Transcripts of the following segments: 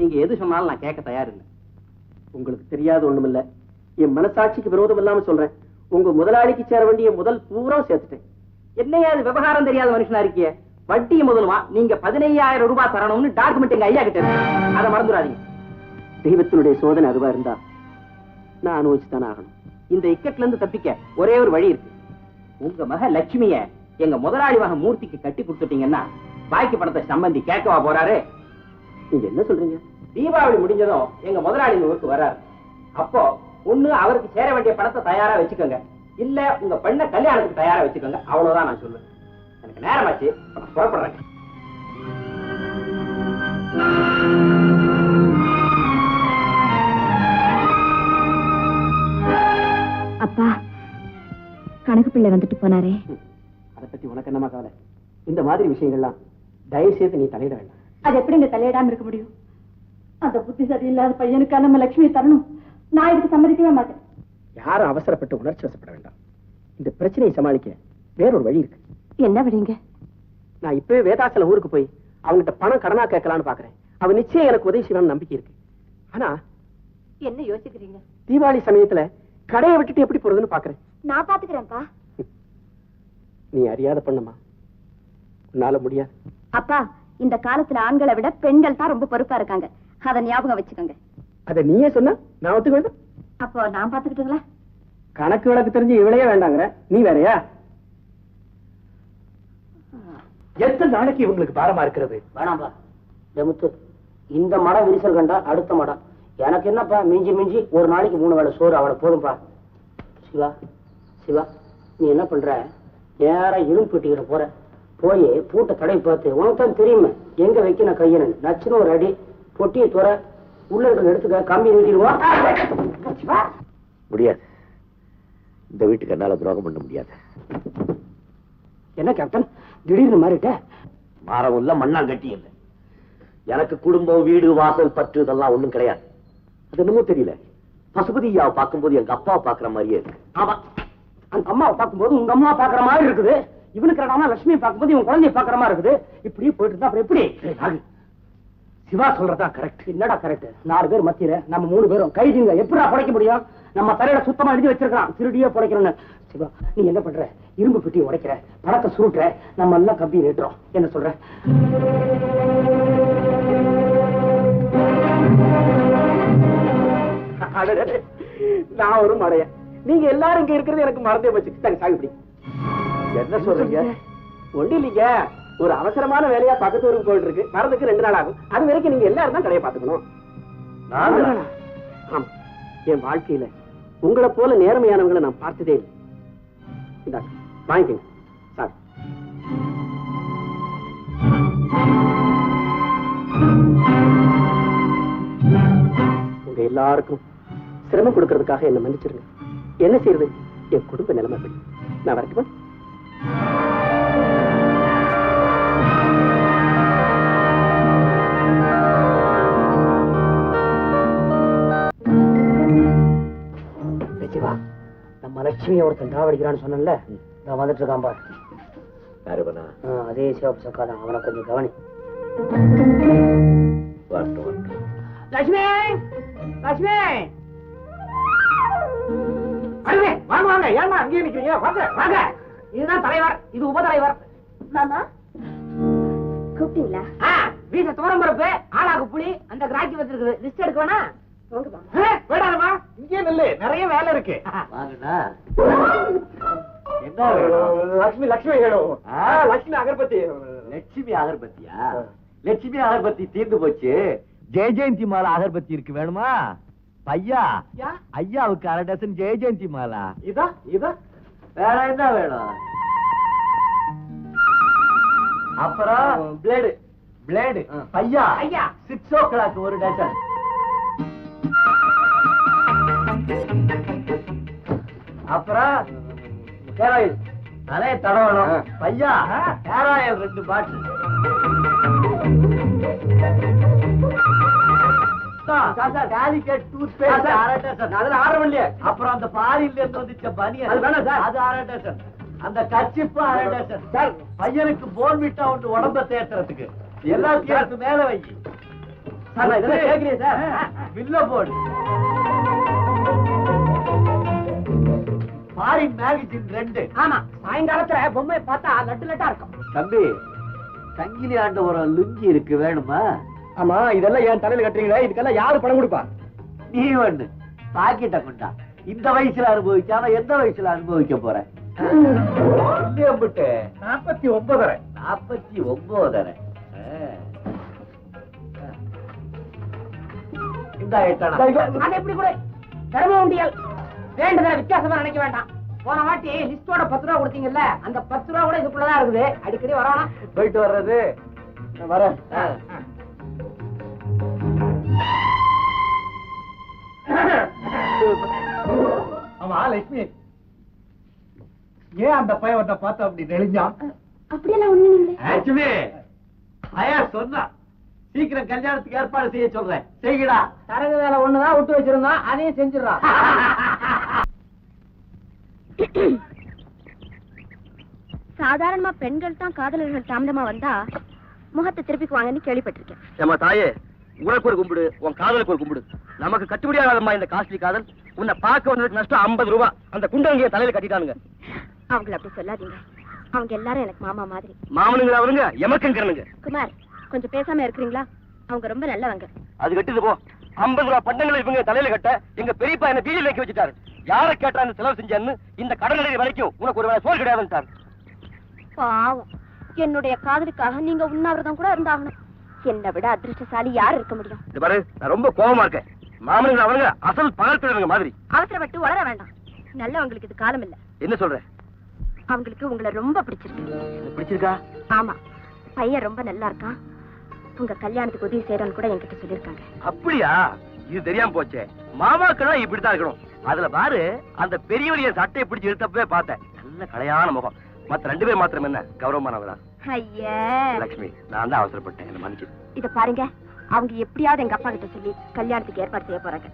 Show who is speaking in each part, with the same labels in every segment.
Speaker 1: நீங்க எது சொன்னாலும் நான் கேட்க தயார் இல்லை
Speaker 2: உங்களுக்கு தெரியாத ஒண்ணுமில்ல. என் மனசாட்சிக்கு விரோதம் இல்லாம சொல்றேன். உங்க முதலாளிக்கு சேர வேண்டிய முதல் பூரா சேர்த்துட்டேன்.
Speaker 1: என்னையாவது விவகாரம் தெரியாத மனுஷனா இருக்கிய வட்டி முதலுமா? நீங்க பதினையாயிரம் ரூபாய் தரணும்னு டாக்குமெண்ட் எங்க ஐயா கிட்ட அதை மறந்துடாதீங்க.
Speaker 2: தெய்வத்தினுடைய சோதனை அதுவா இருந்தா நான் அனுபவிச்சுதான் ஆகணும்.
Speaker 1: இந்த இக்கட்ல இருந்து தப்பிக்க ஒரே ஒரு வழி இருக்கு. உங்க மக லட்சுமிய எங்க முதலாளி மக மூர்த்திக்கு கட்டி கொடுத்துட்டீங்கன்னா பாக்கி பணத்தை சம்பந்தி கேட்கவா போறாரு?
Speaker 2: நீங்க என்ன சொல்றீங்க?
Speaker 1: தீபாவளி முடிஞ்சதும் எங்க முதலாளி இந்த ஊருக்கு வர்றாரு. அப்போ ஒண்ணு அவருக்கு சேர வேண்டிய பணத்தை தயாரா வச்சுக்கோங்க. இல்ல உங்க பெண்ணை கல்யாணத்துக்கு தயாரா வச்சுக்கோங்க. அவ்வளவுதான் நான் சொல்லுவேன். எனக்கு நேரமாச்சு. நான் புறப்படுறேன்.
Speaker 3: அப்பா கணக்கு பிள்ளை வந்துட்டு போனாரே.
Speaker 2: அதை பத்தி உனக்கு என்னமா கவலை? இந்த மாதிரி விஷயங்கள்லாம் தயவு செய்து நீ தலையிட வேண்டாம்.
Speaker 3: அது எப்படி இந்த தலையிடாம இருக்க முடியும்? அந்த புத்தி சரியில்லாத பையனுக்கா நம்ம லட்சுமி தரணும். நான் இதுக்கு சம்மதிக்கவே மாட்டேன்.
Speaker 2: யாரும் அவசரப்பட்டு உணர்ச்சி வசப்பட வேண்டாம். இந்த பிரச்சனையை சமாளிக்க வேறொரு வழி இருக்கு.
Speaker 3: என்ன விடுங்க
Speaker 2: நான் இப்பவே வேதாசல ஊருக்கு போய் அவங்ககிட்ட பணம் கடனா கேட்கலான்னு பாக்குறேன். அவன் நிச்சயம் எனக்கு உதவி செய்வான்னு நம்பிக்கை இருக்கு. ஆனா
Speaker 3: என்ன யோசிக்கிறீங்க?
Speaker 2: தீபாவளி சமயத்துல கடையை விட்டுட்டு எப்படி போறதுன்னு பாக்குறேன்.
Speaker 3: நான் பாத்துக்கிறேன்ப்பா.
Speaker 2: நீ அறியாத பண்ணமா? உன்னால முடியாது.
Speaker 3: அப்பா இந்த காலத்துல ஆண்களை விட பெண்கள் தான் ரொம்ப பொறுப்பா இருக்காங்க. அத ஞாபகம் வச்சுக்கோங்க.
Speaker 2: அத நீயே சொன்னா நான் ஒத்துக்க வேண்டும்?
Speaker 3: அப்போ நான் பாத்துக்கிட்டுங்களா
Speaker 2: கணக்கு விளக்கு தெரிஞ்சு இவளையே வேண்டாங்கிற. நீ வேறயா? எத்தனை நாளைக்கு இவங்களுக்கு பாரமா இருக்கிறது?
Speaker 4: வேணாம்பா. முத்து இந்த மடம் விரிசல் கண்டா அடுத்த மடம். எனக்கு என்னப்பா மிஞ்சி மிஞ்சி ஒரு நாளைக்கு மூணு வேளை சோறு அவளை போதும்பா. சிவா சிவா நீ என்ன பண்ற? நேரா இழும் பெட்டிக்கிற போற. போய் பூட்டை தடவி பார்த்து உனக்கு தான் தெரியுமே எங்க வைக்கணும் கையனு நச்சுன்னு ஒரு அடி பொட்டியை துற உள்ள இருக்கிறத எடுத்துக்க கம்பி நீட்டிடுவோம்
Speaker 5: முடியாது. இந்த வீட்டுக்கு என்னால துரோகம் பண்ண முடியாது.
Speaker 4: என்ன கேப்டன் திடீர்னு மாறிட்ட?
Speaker 5: மாறம் இல்ல மண்ணா கட்டி இல்ல. எனக்கு குடும்பம் வீடு வாசல் பற்று இதெல்லாம் ஒண்ணும் கிடையாது. அது என்னமோ தெரியல. பசுபதியாவை பார்க்கும்போது எங்க அப்பாவை பாக்குற மாதிரியே இருக்கு.
Speaker 4: ஆமா. அந்த அம்மாவை பார்க்கும்போது உங்க அம்மா பாக்குற மாதிரி இருக்குது. இவனுக்கு லட்சுமி பார்க்கும்போது இவன் குழந்தைய பாக்குற மாதிரி இருக்குது. இப்படியே போயிட்டு இருந்தா அப்புறம் எப்படி? சிவா சொல்றதா கரெக்ட் என்னடா கரெக்ட் நாலு பேர் மத்தியில நம்ம மூணு பேரும் கைதிங்க எப்படா படைக்க முடியும்? நம்ம தலையில சுத்தமா எழுதி வச்சிருக்கான் திருடியே படைக்கிறோன்னு சிவா நீ என்ன பண்ற? இரும்பு பெட்டி உடைக்கிற. பணத்தை சுருட்டுற. நம்ம எல்லாம் கம்பி நீட்டுறோம். என்ன சொல்ற?
Speaker 2: நான் ஒரு மடையன் நீங்க எல்லாரும் இங்க இருக்கிறது எனக்கு மறந்தே போச்சு. சரி சாகுபடி
Speaker 5: என்ன சொல்றீங்க?
Speaker 2: ஒண்ணு இல்லைங்க. ஒரு அவசரமான வேலையா பக்கத்து ஊருக்கு போயிட்டு இருக்கு வரதுக்கு ரெண்டு நாள் ஆகும். அது வரைக்கும் நீங்க எல்லாரும் தான் கடையை பாத்துக்கணும்? ஆமா. என் வாழ்க்கையில உங்களை போல நேர்மையானவங்களை நான் பார்த்ததே இல்லை. வாங்கிக்கங்க. சார். உங்க எல்லாருக்கும் சிரமம் கொடுக்கறதுக்காக என்ன மன்னிச்சிருங்க. என்ன செய்யறது? என் குடும்ப நிலைமை நான் வரட்டுமா?
Speaker 4: நம்ம லட்சுமியை ஒருத்தன் தாவடிக்கிறான்னு சொன்னேன்ல நான் வந்துட்டு இருக்கான் பார். அதே சிவப்பு சக்காதான் அவனை கொஞ்சம் கவனி.
Speaker 1: லட்சுமி! லட்சுமி! அருமே வாங்க வாங்க ஏன்னா அங்கேயே நிக்கிறீங்க? வாங்க வாங்க. இதுதான் தலைவர் இது உப தலைவர்
Speaker 3: மாமா கூப்பிட்டீங்களா?
Speaker 1: ஆ, வீட்டுல தோரம் பருப்பு ஆளாக்கு புளி அந்த கிராக்கி வச்சிருக்குது. லிஸ்ட் எடுக்க வேணா?
Speaker 3: வாங்க
Speaker 1: வேடாதமா இங்கே நில்லு நிறைய வேலை இருக்கு.
Speaker 5: வாங்கண்ணா என்ன?
Speaker 2: லட்சுமி லட்சுமி வேணும் லட்சுமி அகர்பத்தி.
Speaker 5: லட்சுமி அகர்பத்தியா? லட்சுமி அகர்பத்தி தீர்ந்து போச்சு. ஜெய ஜெயந்தி மாலா அகர்பத்தி இருக்கு வேணுமா? பையா? ஐயாவுக்கு அரை டசன் ஜெய ஜெயந்தி மாலா.
Speaker 2: இதா இதா?
Speaker 5: வேற என்ன வேணும்? அப்புறம் பிளேடு பிளேடு பையா?
Speaker 1: ஐயா.
Speaker 5: சிக்ஸ் ஓ கிளாக் ஒரு டசன். அப்புறம் ஹேர் ஆயில் தடவணும். பையா ஹேர் ஆயில் ரெண்டு பாட்டில் அப்புறம் அந்த பாரியில இருந்து வந்துச்ச பனியன்.
Speaker 2: அது
Speaker 5: அரை டசன். அந்த கச்சிப்பு அரை டசன்.
Speaker 2: சார்.
Speaker 5: பையனுக்கு போன் விட்டா ஒன்று உடம்ப தேத்துறதுக்கு. எல்லாத்தையும் மேல வை
Speaker 2: சார், நான் இதெல்லாம் கேட்கலையே சார்.
Speaker 5: பில்ல போடு. மேகசின் ரெண்டு
Speaker 6: ஆமா சாயங்காலத்துல பொம்மை பார்த்தா லட்டு லட்டா இருக்கும்.
Speaker 5: தம்பி சங்கிலி ஆண்டவரம் லுங்கி இருக்கு வேணுமா?
Speaker 7: ஆமா இதெல்லாம் என் தலையில கட்டுறீங்களே இதுக்கெல்லாம் யாரு பணம் கொடுப்பா?
Speaker 5: நீ ஒண்ணு பாக்கிட்ட கொண்டா. இந்த வயசுல அனுபவிக்காம எந்த வயசுல அனுபவிக்க போற?
Speaker 7: நாற்பத்தி ஒன்பதரை.
Speaker 5: நாற்பத்தி ஒன்பதரை. இந்த
Speaker 6: எப்படி கூட. தர்ம உண்டியல். வேண்டுதல வித்தியாசமா நினைக்க வேண்டாம். போன வாட்டி லிஸ்டோட பத்து ரூபா கொடுத்தீங்கல்ல அந்த பத்து ரூபா கூட இதுக்குள்ளதான் இருக்குது. அடிக்கடி வரணும்
Speaker 5: போயிட்டு வர்றது.
Speaker 7: நான் வரேன். ஆமா லட்சுமி. ஏன் அந்த பையன் வந்த பார்த்தா அப்படி நெளிஞ்சான்
Speaker 8: அப்படியெல்லாம் ஒண்ணு இல்லை.
Speaker 5: லட்சுமி ஐயா சொன்னா சீக்கிரம் கல்யாணத்துக்கு ஏற்பாடு செய்ய சொல்றேன். செய்யடா.
Speaker 6: தரகு வேலை ஒண்ணுதான் விட்டு வச்சிருந்தோம் அதையும் செஞ்சிடறோம்
Speaker 8: சாதாரணமா பெண்கள் தான் காதலர்கள் தாமதமா வந்தா முகத்தை திருப்பிக்குவாங்கன்னு கேள்விப்பட்டிருக்கேன்.
Speaker 7: ஏமா தாயே உனக்கு ஒரு கும்பிடு உன் காதலுக்கு ஒரு கும்பிடு. நமக்கு கட்டுப்படியாகாதம்மா இந்த காஸ்ட்லி காதல். உன்னை பார்க்க வந்ததுக்கு நஷ்டம் ஐம்பது ரூபாய் அந்த குண்டவங்க தலையில கட்டிட்டானுங்க.
Speaker 8: அவங்கள அப்படி சொல்லாதீங்க. அவங்க எல்லாரும் எனக்கு மாமா மாதிரி.
Speaker 7: மாமனுங்க அவனுங்க? எமக்குங்கிறனுங்க
Speaker 8: குமார் கொஞ்சம் பேசாம இருக்கிறீங்களா? அவங்க ரொம்ப நல்லவங்க.
Speaker 7: அது கட்டுது போ. ஐம்பது ரூபாய் பண்டங்களை இவங்க தலையில கட்ட எங்க பெரியப்பா என்ன பீடியில் வைக்க வச்சுட்டாரு. யாரை கேட்டா அந்த செலவு செஞ்சேன்னு இந்த கடநிலை வரைக்கும் உனக்கு ஒரு வேளை சோறு கிடையாதுன்னு
Speaker 8: பாவம். என்னுடைய காதலுக்காக நீங்க உண்ணாவிரதம் கூட இருந்தாகணும். என்னை விட அதிர்ஷ்டசாலி யார் இருக்க முடியும்?
Speaker 7: இது பாரு நான் ரொம்ப கோவமா இருக்கேன். மாமனுங்க அவனுங்க அசல் பகல் திருடனுங்க மாதிரி.
Speaker 8: அவசரப்பட்டு வளர வேண்டாம். நல்லவங்களுக்கு இது காலம் இல்ல.
Speaker 7: என்ன சொல்ற?
Speaker 8: அவங்களுக்கு உங்களை ரொம்ப பிடிச்சிருக்கு.
Speaker 7: பிடிச்சிருக்கா?
Speaker 8: ஆமா. பையன் ரொம்ப நல்லா இருக்கான். உங்க கல்யாணத்துக்கு உதவி செய்யறன்னு கூட என்கிட்ட சொல்லியிருக்காங்க.
Speaker 7: அப்படியா? இது தெரியாம போச்சே. மாமாக்கெல்லாம் இப்படித்தான் இருக்கணும். அதுல பாரு அந்த பெரியவரிய சட்டையை பிடிச்சு இழுத்தப்பவே பார்த்தேன். நல்ல கலையான முகம். மத்த ரெண்டு பேர் மாத்திரம் என்ன? கௌரவமானவரா?
Speaker 8: ஐயே.
Speaker 7: லட்சுமி நான் தான் அவசரப்பட்டேன். என்ன மன்னிச்சு
Speaker 8: இத பாருங்க அவங்க எப்படியாவது எங்க அப்பா கிட்ட சொல்லி கல்யாணத்துக்கு ஏற்பாடு செய்ய போறாங்க.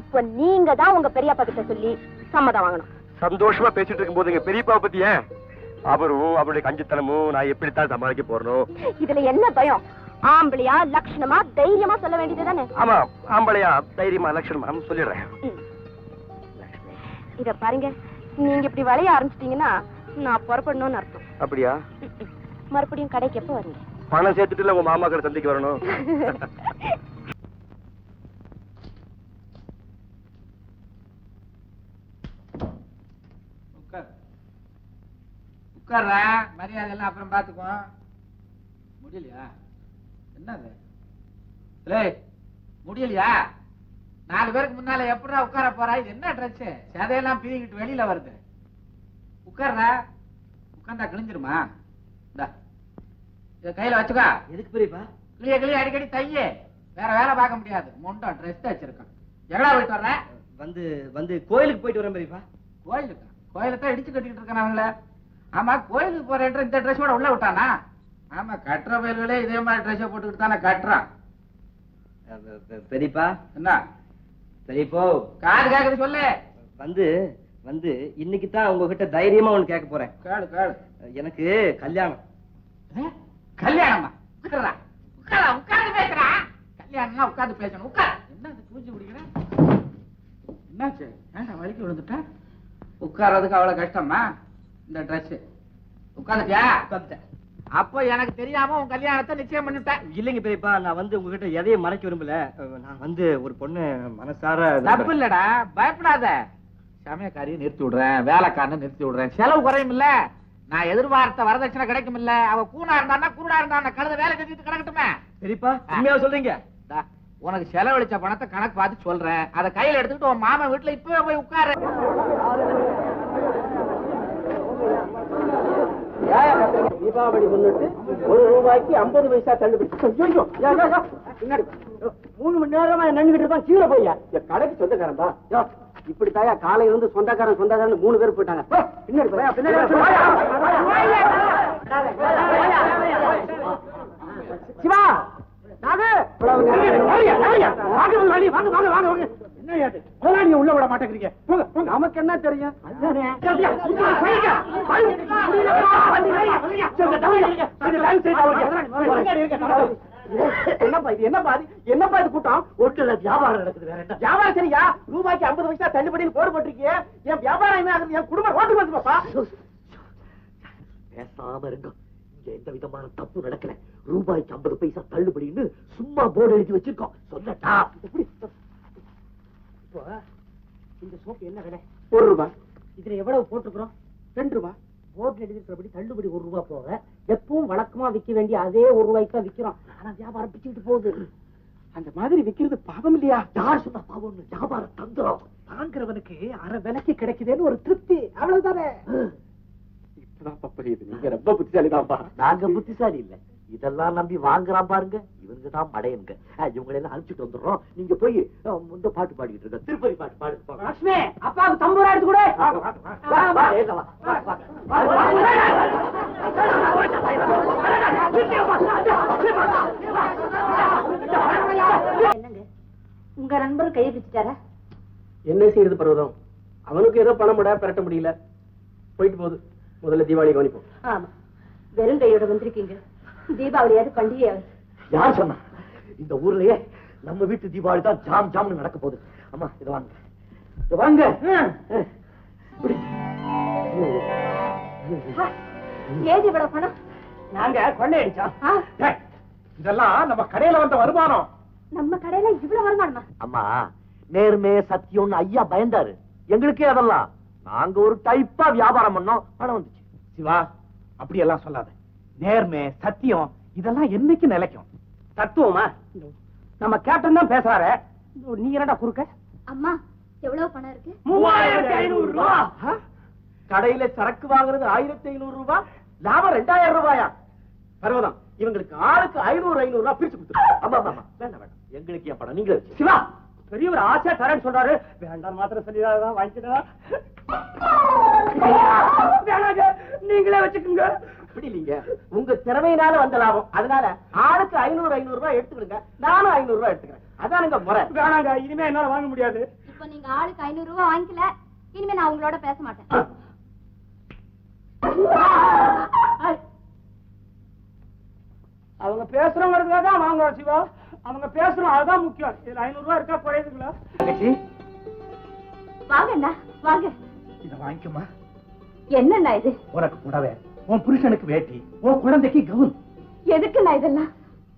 Speaker 8: இப்போ நீங்க தான் உங்க பெரியப்பா கிட்ட சொல்லி சம்மதம் வாங்கணும்.
Speaker 7: சந்தோஷமா பேசிட்டு இருக்கும்போது எங்க பெரியப்பா பத்தி ஏன்? அவரும் அவருடைய கஞ்சித்தனமும் நான் எப்படித்தான் சமாளிக்க போறணும்?
Speaker 8: இதுல என்ன பயம்? ஆம்பளையா லட்சணமா தைரியமா சொல்ல வேண்டியதுதானே?
Speaker 7: ஆமா ஆம்பளையா தைரியமா லட்சணமா சொல்லிடுறேன்.
Speaker 8: இத பாருங்க. நீங்க இப்படி வளைய ஆரம்பிச்சிட்டீங்கன்னா நான் புறப்படணும்னு அர்த்தம்.
Speaker 7: அப்படியா.
Speaker 8: மறுபடியும் கடைக்கு எப்போ வரீங்க?
Speaker 7: பணம் சேர்த்துட்டு உங்க மாமா கடை சந்திக்கு வரணும்.
Speaker 9: உட்கார். உட்கார்றா. மரியாதை எல்லாம் அப்புறம் பார்த்துக்குவோம். முடியலையா? என்னது? முடியலையா? நாலு பேருக்கு முன்னால எப்படிடா உட்கார போறா? இது என்ன ட்ரெஸ் சதையெல்லாம் பீறிக்கிட்டு வெளியில வருது. உட்கார்றா. உட்கார்ந்தா கிழிஞ்சிருமா இந்தா. இத கையில வச்சுக்கா.
Speaker 5: எதுக்கு பெரியப்பா?
Speaker 9: கிளிய கிளிய அடிக்கடி தையே. வேற வேலை பார்க்க முடியாது. முண்டம் ட்ரெஸ் வச்சிருக்கான். எங்கடா போயிட்டு வர்ற?
Speaker 5: வந்து வந்து கோயிலுக்கு போயிட்டு வரேன் பெரியப்பா.
Speaker 9: கோயிலுக்கு? கோயிலை தான் இடிச்சு கட்டிக்கிட்டு இருக்கான் அவங்கள. ஆமா கோயிலுக்கு போறேன்ற இந்த ட்ரெஸ்ஸோட உள்ள விட்டானா? ஆமா கட்டுற பயல்களே இதே மாதிரி ட்ரெஸ்ஸை போட்டுக்கிட்டு தானே கட்டுறான்.
Speaker 5: பெரியப்பா.
Speaker 9: என்ன?
Speaker 5: பெரியப்போ
Speaker 9: காது கேக்குது சொல்லு.
Speaker 5: வந்து வந்து இன்னைக்கு தான் உங்ககிட்ட தைரியமா ஒண்ணு கேட்க போறேன்.
Speaker 9: கேளு கேளு.
Speaker 5: எனக்கு கல்யாணம்.
Speaker 9: கல்யாணமா? உட்காரா உட்காரா உட்கார்ந்து பேசுறா கல்யாணம்னா உட்கார்ந்து பேசணும். உட்கார். என்ன இது பூஜை பிடிக்கிறேன் என்னாச்சு? ஏன்டா வலிக்கு விழுந்துட்ட? உட்கார்றதுக்கு அவ்வளவு கஷ்டமா? இந்த ட்ரெஸ் உட்காந்துட்டியா
Speaker 5: உட்கார்ந்துட்டேன்.
Speaker 9: அப்போ எனக்கு தெரியாம உன் கல்யாணத்தை நிச்சயம் பண்ணிட்டேன்.
Speaker 5: இல்லைங்க பெரியப்பா நான் வந்து உங்ககிட்ட எதையும் மறைக்க விரும்பல. நான் வந்து ஒரு பொண்ணு மனசார
Speaker 9: தப்பு இல்லடா பயப்படாத. சமயக்காரியை நிறுத்தி விடுறேன் வேலைக்காரனை நிறுத்தி விடுறேன். செலவு குறையும் இல்ல நான் எதிர்பார்த்த வரதட்சணை கிடைக்கும் இல்ல அவ கூணா இருந்தான்னா குருடா இருந்தா கழுத வேலை செஞ்சுட்டு கிடக்கட்டுமே.
Speaker 5: பெரியப்பா உண்மையா சொல்றீங்க?
Speaker 9: உனக்கு செலவழிச்ச பணத்தை கணக்கு பார்த்து சொல்றேன். அதை கையில எடுத்துக்கிட்டு உன் மாமன் வீட்டுல இப்பவே போய் உட்காரு.
Speaker 2: தீபாவளி முன்னிட்டு ஒரு ரூபாய்க்கு ஐம்பது பைசா தள்ளுபடி. பின்னாடி மூணு மணி நேரமா நின்றுகிட்டு இருப்பான் கீழே போய்யா என் கடைக்கு சொந்தக்காரன் தான் யோ, இப்படி தாயா காலையில இருந்து சொந்தக்காரன் சொந்தக்காரன் மூணு பேர் போயிட்டாங்க. பின்னாடி. சிவா வாங்க வாங்க வாங்க வாங்க வாங்க என்ன ஏது முதலாளியை உள்ள விட மாட்டேங்கிறீங்க போங்க போங்க நமக்கு என்ன தெரியும்.
Speaker 10: என்னப்பா இது என்னப்பா இது என்னப்பா இது கூட்டம்
Speaker 5: ஒட்டுல வியாபாரம் நடக்குது வேற என்ன
Speaker 10: வியாபாரம் சரியா ரூபாய்க்கு ஐம்பது பைசா தள்ளுபடின்னு போடு போட்டிருக்கியே என் வியாபாரம் என்ன ஆகுது என் குடும்பம் ரோட்டுக்கு வந்து பாப்பா
Speaker 5: பேசாம இருங்க இங்க எந்த விதமான தப்பு நடக்கல ரூபாய்க்கு ஐம்பது பைசா தள்ளுபடின்னு சும்மா போர்டு எழுதி வச்சிருக்கோம் சொல்லட்டா
Speaker 10: இந்த சோப்பு என்ன விலை? ஒரு ரூபாய் இதுல எவ்வளவு போட்டுக்கிறோம் ரெண்டு ரூபாய் போர்டு எழுதிருக்கிறபடி தள்ளுபடி ஒரு ரூபாய் போக எப்பவும் வழக்கமா விக்க வேண்டிய அதே ஒரு ரூபாய்க்கு தான் விக்கிறோம். ஆனா வியாபாரம் பிச்சுக்கிட்டு போகுது. அந்த மாதிரி விக்கிறது பாவம் இல்லையா?
Speaker 5: யார் சொன்னா பாவம்னு வியாபாரம் தந்துரும்.
Speaker 10: வாங்குறவனுக்கு அரை விலைக்கு கிடைக்குதேன்னு ஒரு திருப்தி. அவ்வளவுதானே? இப்பதான் புரியுது நீங்க ரொம்ப புத்திசாலிதான்ப்பா.
Speaker 5: நாங்க புத்திசாலி இல்ல. இதெல்லாம் நம்பி வாங்குறான் பாருங்க. இவங்க தான் மடையனுங்க இவங்களை எல்லாம் அனுப்பிச்சுட்டு வந்துடுறோம். நீங்க போய் இந்த பாட்டு பாடிக்கிட்டு இருக்க திருப்பதி பாட்டு பாடு.
Speaker 10: லட்சுமி அப்பாவுக்கு தம்பூரா எடுத்து கூட.
Speaker 3: உங்க நண்பர் கையை பிடிச்சிட்டாரா
Speaker 2: என்ன செய்யறது பர்வதம்? அவனுக்கு ஏதோ பணம் விட பெரட்ட முடியல. போயிட்டு போகுது. முதல்ல தீபாவளி கவனிப்போம்.
Speaker 3: ஆமா. வெறும் கையோட வந்திருக்கீங்க. தீபாவளியாவது பண்டிகையாவது.
Speaker 5: யார் சொன்னா? இந்த ஊர்லயே நம்ம வீட்டு தீபாவளி தான் ஜாம் ஜாம்னு நடக்க போகுது. அம்மா இதை வாங்க. இதை வாங்க.
Speaker 3: ஏது இவ்வளவு பணம்?
Speaker 10: நாங்க கொள்ளையடிச்சோம் இதெல்லாம் நம்ம கடையில வந்த வருமானம்.
Speaker 3: நம்ம கடையில இவ்வளவு வருமானமா?
Speaker 5: அம்மா நேர்மை சத்தியம்னு ஐயா பயந்தாரு. எங்களுக்கே அதெல்லாம். நாங்க ஒரு டைப்பா வியாபாரம் பண்ணோம். பணம் வந்துச்சு.
Speaker 10: சிவா அப்படி எல்லாம் சொல்லாத. நேர்மை சத்தியம் இதெல்லாம் என்னைக்கு நிலைக்கும்? தத்துவமா? நம்ம கேப்டன் தான் பேசுறாரு. நீ என்னடா குறுக்க?
Speaker 3: அம்மா எவ்வளவு பணம் இருக்கு?
Speaker 10: மூவாயிரத்தி ஐநூறு ரூபாய் கடையில சரக்கு வாங்குறது ஆயிரத்தி ஐநூறு ரூபாய் லாபம் ரெண்டாயிரம் ரூபாயா? பர்வதம் இவங்களுக்கு ஆளுக்கு ஐநூறு ஐநூறு ரூபாய் பிரிச்சு கொடுத்துரு.
Speaker 5: ஆமா ஆமா. வேண்டாம் வேண்டாம். எங்களுக்கு என் பணம் நீங்க
Speaker 10: சிவா பெரிய ஒரு ஆசையா தரேன்னு சொல்றாரு. வேண்டாம் மாத்திரம் சொல்லிடாதான் வாங்கிக்கிட்டா வேணாங்க நீங்களே வச்சுக்கோங்க. அப்படி இல்லைங்க. உங்க திறமையினால வந்த லாபம். அதனால ஆளுக்கு ஐநூறு ஐநூறு ரூபாய் எடுத்துக்கிடுங்க. நானும் ஐநூறு ரூபாய் எடுத்துக்கிறேன். அதானுங்க முறை. வேணாங்க இனிமே என்னால வாங்க முடியாது.
Speaker 3: இப்போ நீங்க ஆளுக்கு ஐநூறு ரூபாய் வாங்கிக்கல. இனிமே நான் உங்களோட பேச மாட்டேன்.
Speaker 10: அவங்க பேசுறவங்கிறதுக்காக தான் வாங்குறோம் சிவா. அவங்க பேசுறோம் அதுதான் முக்கியம். இதுல ஐநூறு ரூபாய் இருக்கா குறையுதுங்களா?
Speaker 3: வாங்க வாங்க.
Speaker 10: இத வாங்கிக்கமா
Speaker 3: என்னண்ணா இது?
Speaker 10: உனக்கு புடவை. உன் புருஷனுக்கு வேட்டி உன் குழந்தைக்கு கவுன்
Speaker 3: எதுக்குண்ணா இதெல்லாம்?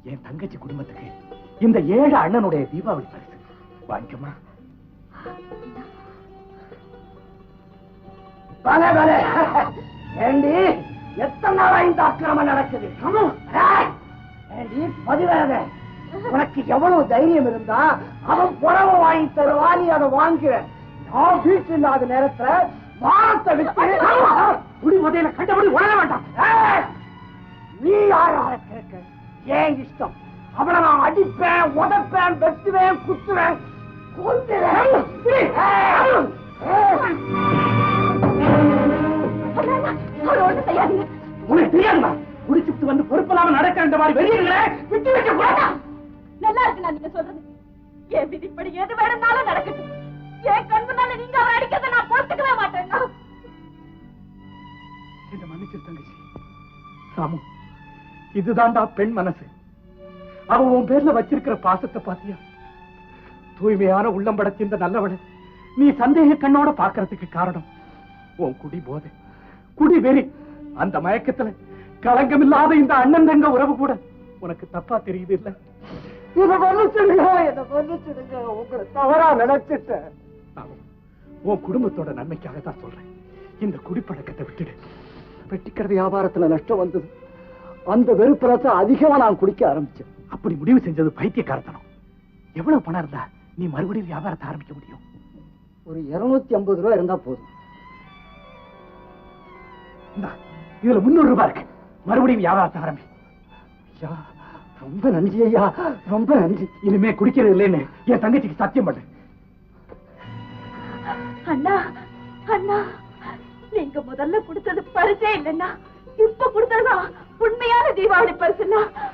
Speaker 10: என் தங்கச்சி குடும்பத்துக்கு இந்த ஏழு அண்ணனுடைய தீபாவளி பரிசு. வாங்கிக்கமா பல பல. ஏண்டி எத்தனை நாளா இந்த அக்கிரமம் நடக்குது? ஏண்டி பதிவேத உனக்கு எவ்வளவு தைரியம் இருந்தா அவன் புடவை வாங்கி தருவா நீ அதை வாங்குற நான் வீட்டு இல்லாத நேரத்துல வாரத்தை விட்டு குடி முதல கண்டபடி உணர வேண்டாம். நீ யாரால கேட்க? ஏன் இஷ்டம்? அவனை நான் அடிப்பேன் உதப்பேன் வெட்டுவேன் குத்துவேன். உனக்கு தெரியாதுமா? குடிச்சுட்டு வந்து பொறுப்பில்லாம நடக்க இந்த மாதிரி வெளியே விட்டு வைக்க கூடாதா?
Speaker 3: நல்லா இருக்கு நான் நீங்க சொல்றது. என் விதிப்படி எது வேணும்னாலும் நடக்கட்டும். என் கண் முன்னால நீங்க அவர் அடிக்கிறத
Speaker 10: பிடிச்சிரு தங்கச்சி. சாமு இதுதான்டா பெண் மனசு. அவ உன் பேர்ல வச்சிருக்கிற பாசத்தை பாத்தியா? தூய்மையான உள்ளம் படைச்சிருந்த நல்லவளை நீ சந்தேக கண்ணோட பாக்குறதுக்கு காரணம். உன் குடி போதை. குடி வெறி. அந்த மயக்கத்துல களங்கமில்லாத இந்த அண்ணன் தங்க உறவு கூட உனக்கு தப்பா தெரியுது இல்ல இத மன்னிச்சிடுங்க இத மன்னிச்சிடுங்க உங்களை தவறா நினைச்சிட்டேன். உன் குடும்பத்தோட நன்மைக்காக தான் சொல்றேன். இந்த குடிப்பழக்கத்தை விட்டுடு. பெட்டிக்கடை வியாபாரத்துல நஷ்டம் வந்தது. அந்த வெறுப்புறத்தை அதிகமா நான் குடிக்க ஆரம்பிச்சேன். அப்படி முடிவு செஞ்சது பைத்தியக்காரத்தனம். எவ்வளவு பணம் இருந்தா நீ மறுபடியும் வியாபாரத்தை ஆரம்பிக்க முடியும்? ஒரு இருநூத்தி ஐம்பது ரூபாய் இருந்தா போதும். இதுல முன்னூறு ரூபாய் இருக்கு. மறுபடியும் வியாபாரத்தை ஆரம்பி. ஐயா ரொம்ப நன்றி ஐயா ரொம்ப நன்றி. இனிமே குடிக்கிறது இல்லைன்னு என் தங்கச்சிக்கு சத்தியம் பண்ணு.
Speaker 3: அண்ணா அண்ணா. நீங்க முதல்ல கொடுத்தது பரிசே இல்லைன்னா இப்ப கொடுத்ததுதான் உண்மையான தீபாவளி பரிசுன்னா.